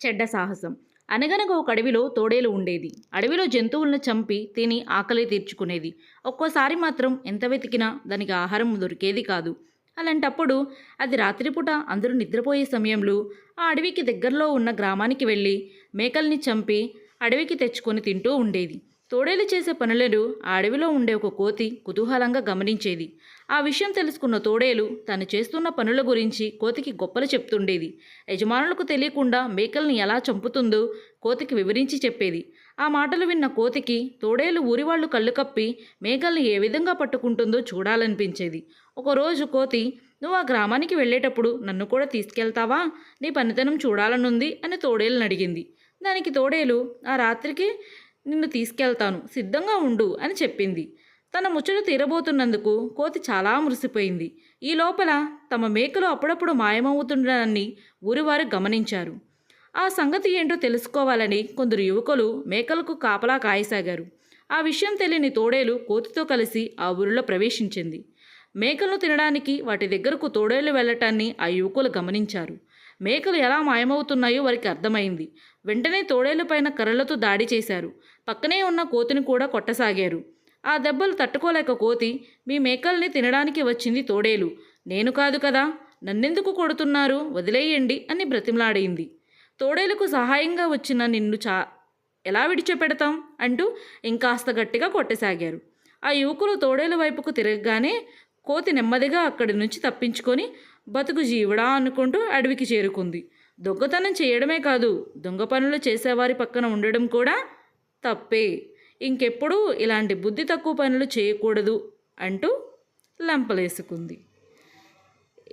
చెడ్డ సాహసం. అనగనగా ఒక అడవిలో తోడేలు ఉండేది. అడవిలో జంతువులను చంపి తిని ఆకలి తీర్చుకునేది. ఒక్కోసారి మాత్రం ఎంత వెతికినా దానికి ఆహారం దొరికేది కాదు. అలాంటప్పుడు అది రాత్రిపూట అందరూ నిద్రపోయే సమయంలో ఆ అడవికి దగ్గరలో ఉన్న గ్రామానికి వెళ్ళి మేకల్ని చంపి అడవికి తెచ్చుకొని తింటూ ఉండేది. తోడేలు చేసే పనులను అడవిలో ఉండే ఒక కోతి కుతూహలంగా గమనించేది. ఆ విషయం తెలుసుకున్న తోడేలు తను చేస్తున్న పనుల గురించి కోతికి గొప్పలు చెప్తుండేది. యజమానులకు తెలియకుండా మేకల్ని ఎలా చంపుతుందో కోతికి వివరించి చెప్పేది. ఆ మాటలు విన్న కోతికి తోడేలు ఊరివాళ్ళు కళ్ళు కప్పి మేకల్ని ఏ విధంగా పట్టుకుంటుందో చూడాలనిపించేది. ఒకరోజు కోతి నువ్వు ఆ గ్రామానికి వెళ్ళేటప్పుడు నన్ను కూడా తీసుకెళ్తావా? నీ పనితనం చూడాలనుంది అని తోడేలుని అడిగింది. దానికి తోడేలు ఆ రాత్రికి నిన్ను తీసుకెళ్తాను సిద్ధంగా ఉండు అని చెప్పింది. తన ముచ్చట తీరబోతున్నందుకు కోతి చాలా మురిసిపోయింది. ఈ లోపల తమ మేకలు అప్పుడప్పుడు మాయమవుతుండడాన్ని ఊరివారు గమనించారు. ఆ సంగతి ఏంటో తెలుసుకోవాలని కొందరు యువకులు మేకలకు కాపలా కాయసాగారు. ఆ విషయం తెలియని తోడేలు కోతితో కలిసి ఆ ఊరిలో ప్రవేశించింది. మేకలను తినడానికి వాటి దగ్గరకు తోడేలు వెళ్ళటాన్ని ఆ యువకులు గమనించారు. మేకలు ఎలా మాయమవుతున్నాయో వారికి అర్థమైంది. వెంటనే తోడేలు పైన కర్రలతో దాడి చేశారు. పక్కనే ఉన్న కోతిని కూడా కొట్టసాగారు. ఆ దెబ్బలు తట్టుకోలేక కోతి మీ మేకల్ని తినడానికి వచ్చింది తోడేలు. నేను కాదు కదా. నన్నెందుకు కొడుతున్నారు? వదిలేయండి అని బ్రతిమలాడింది. తోడేలకు సహాయంగా వచ్చిన నిన్ను చా ఎలా విడిచిపెడతాం? అంటూ ఇంకాస్త గట్టిగా కొట్టసాగారు. ఆ యువకులు తోడేలు వైపుకు తిరగగానే కోతి నెమ్మదిగా అక్కడి నుంచి తప్పించుకొని బతుకు జీవుడా అనుకుంటూ అడవికి చేరుకుంది. దొంగతనం చేయడమే కాదు దొంగ పనులు చేసేవారి పక్కన ఉండడం కూడా తప్పే. ఇంకెప్పుడూ ఇలాంటి బుద్ధి తక్కువ పనులు చేయకూడదు అంటూ లంపలేసుకుంది.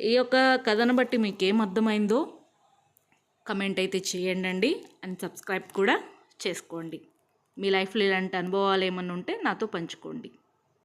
ఈ యొక్క కథను బట్టి మీకేం అర్థమైందో కమెంట్ అయితే చేయండి అండి అండ్ సబ్స్క్రైబ్ కూడా చేసుకోండి. మీ లైఫ్లో ఇలాంటి అనుభవాలు ఏమన్నా ఉంటే నాతో పంచుకోండి.